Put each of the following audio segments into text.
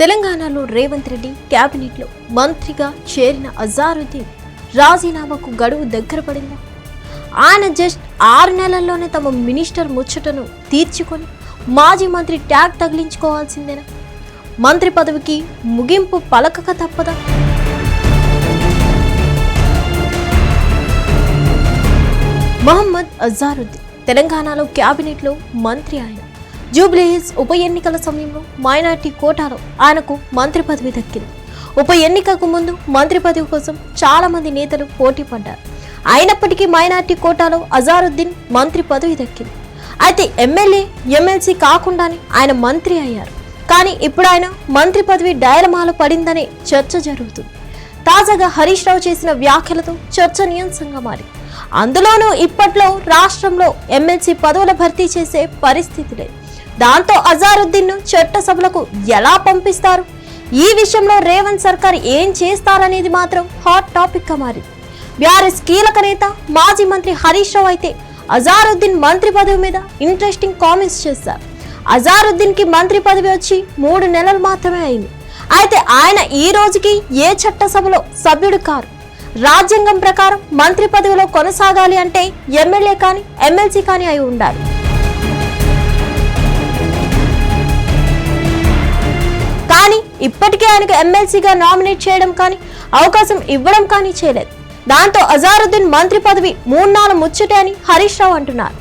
తెలంగాణలో రేవంత్ రెడ్డి క్యాబినెట్లో మంత్రిగా చేరిన అజారుద్దీన్ రాజీనామాకు గడువు దగ్గర పడిందా? ఆయన జస్ట్ ఆరు నెలల్లోనే తమ మినిస్టర్ ముచ్చటను తీర్చుకొని మాజీ మంత్రి ట్యాగ్ తగిలించుకోవాల్సిందేనా? మంత్రి పదవికి ముగింపు పలకక తప్పదా? మహమ్మద్ అజారుద్దీన్ తెలంగాణలో క్యాబినెట్లో మంత్రి ఆయన. జూబ్లీహిల్స్ ఉప ఎన్నికల సమయంలో మైనార్టీ కోటాలో ఆయనకు మంత్రి పదవి దక్కింది. ఉప ఎన్నికకు ముందు మంత్రి పదవి కోసం చాలా మంది నేతలు పోటీ పడ్డారు. అయినప్పటికీ మైనార్టీ కోటాలో అజారుద్దీన్ మంత్రి పదవి దక్కింది. అయితే ఎమ్మెల్యే ఎమ్మెల్సీ కాకుండానే ఆయన మంత్రి అయ్యారు. కానీ ఇప్పుడు ఆయన మంత్రి పదవి డైలమాలో పడిందనే చర్చ జరుగుతుంది. తాజాగా హరీష్ రావు చేసిన వ్యాఖ్యలతో చర్చనీయాంశంగా మారింది. అందులోనూ ఇప్పట్లో రాష్ట్రంలో ఎమ్మెల్సీ పదవుల భర్తీ చేసే పరిస్థితి లేదు. దాంతో అజారుద్దీన్ను చట్టసభలకు ఎలా పంపిస్తారు? ఈ విషయంలో రేవంత్ సర్కార్ ఏం చేస్తారనేది మాత్రం హాట్ టాపిక్గా మారింది. బీఆర్ఎస్ కీలక నేత మాజీ మంత్రి హరీష్ రావు అయితే అజారుద్దీన్ మంత్రి పదవి మీద ఇంట్రెస్టింగ్ కామెంట్స్ చేశారు. అజారుద్దీన్కి మంత్రి పదవి వచ్చి మూడు నెలలు మాత్రమే అయింది. అయితే ఆయన ఈ రోజుకి ఏ చట్టసభలో సభ్యుడు కారు? రాజ్యాంగం ప్రకారం మంత్రి పదవిలో కొనసాగాలి అంటే ఎమ్మెల్యే కానీ ఎమ్మెల్సీ కానీ అయి ఉండాలి. ఇప్పటికే ఆయనకు ఎమ్మెల్సీగా నామినేట్ చేయడం కానీ అవకాశం ఇవ్వడం కానీ చేయలేదు. దాంతో అజారుద్దీన్ మంత్రి పదవి మూడు నాలుగు ముచ్చటే అని హరీష్ రావు అంటున్నారు.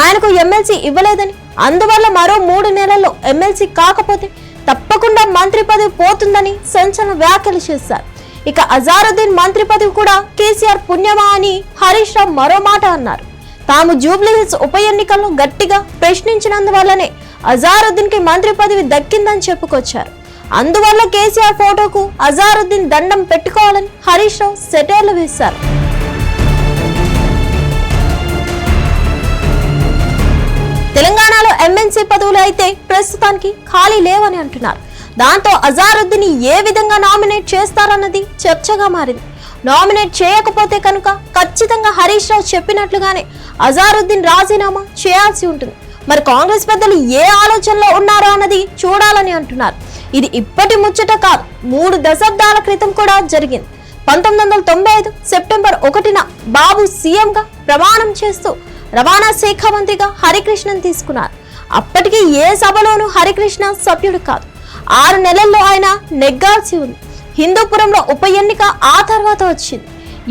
ఆయనకు ఎమ్మెల్సీ ఇవ్వలేదని అందువల్ల మరో మూడు నెలల్లో ఎమ్మెల్సీ కాకపోతే తప్పకుండా మంత్రి పదవి పోతుందని సంచలన వ్యాఖ్యలు చేశారు. ఇక అజారుద్దీన్ మంత్రి పదవి కూడా కేసీఆర్ పుణ్యమా అని హరీష్ రావు మరో మాట అన్నారు. తాము జూబ్లీహిల్స్ ఉప ఎన్నికలను గట్టిగా ప్రశ్నించినందువల్లనే అజారుద్దీన్కి మంత్రి పదవి దక్కిందని చెప్పుకొచ్చారు. అందువల్ల కేసీఆర్ ఫోటోకు అజారుద్దీన్ దండం పెట్టుకోవాలని హరీష్ రావు సెటైర్లు వేశారు. తెలంగాణలో ఎమ్మెల్సీ పదవులు అయితే ప్రస్తుతానికి ఖాళీ లేవని అంటున్నారు. దాంతో అజారుద్దీన్ ఏ విధంగా నామినేట్ చేస్తారన్నది చర్చగా మారింది. నామినేట్ చేయకపోతే కనుక ఖచ్చితంగా హరీష్ రావు చెప్పినట్లుగానే అజారుద్దీన్ రాజీనామా చేయాల్సి ఉంటుంది. మరి కాంగ్రెస్ పెద్దలు ఏ ఆలోచనలో ఉన్నారో అన్నది చూడాలని అంటున్నారు. ఇది ఇప్పటి ముచ్చట కాదు. మూడు దశాబ్దాల క్రితం కూడా జరిగింది. పంతొమ్మిది వందల తొంభై ఐదు సెప్టెంబర్ ఒకటిన బాబు సీఎంగా ప్రమాణం చేస్తూ రవాణా శాఖ మంత్రిగా హరికృష్ణన్ తీసుకున్నారు. అప్పటికి ఏ సభలోనూ హరికృష్ణ సభ్యుడు కాదు. ఆరు నెలల్లో ఆయన నెగ్గాల్సి ఉంది. హిందూపురంలో ఉప ఎన్నిక ఆ తర్వాత వచ్చింది.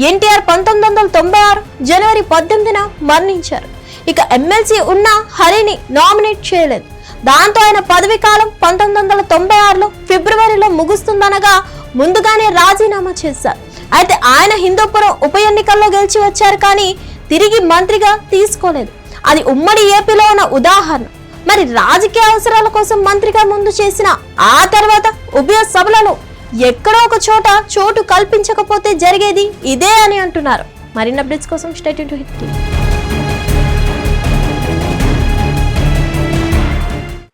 ఎన్టీఆర్ పంతొమ్మిది వందల తొంభై ఆరు జనవరి పద్దెనిమిదిన మరణించారు. ఇక ఎమ్మెల్సీ ఉన్న హరిని నామినేట్ చేయలేదు. దాంతో ఆయన పదవి కాలం పంతొమ్మిది వందల తొంభై ఆరులో ఫిబ్రవరిలో ముగుస్తుందనగా ముందుగానే రాజీనామా చేశారు. అయితే ఆయన హిందూపురం ఉప ఎన్నికల్లో గెలిచి వచ్చారు కానీ తిరిగి మంత్రిగా తీసుకోలేదు. అది ఉమ్మడి ఏపీలో ఉన్న ఉదాహరణ. మరి రాజకీయ అవసరాల కోసం మంత్రిగా ముందు చేసిన ఆ తర్వాత ఉభయ సభలలో ఎక్కడో ఒక చోట చోటు కల్పించకపోతే జరిగేది ఇదే అని అంటున్నారు. మరిన్ని అప్డేట్స్ కోసం state to Hit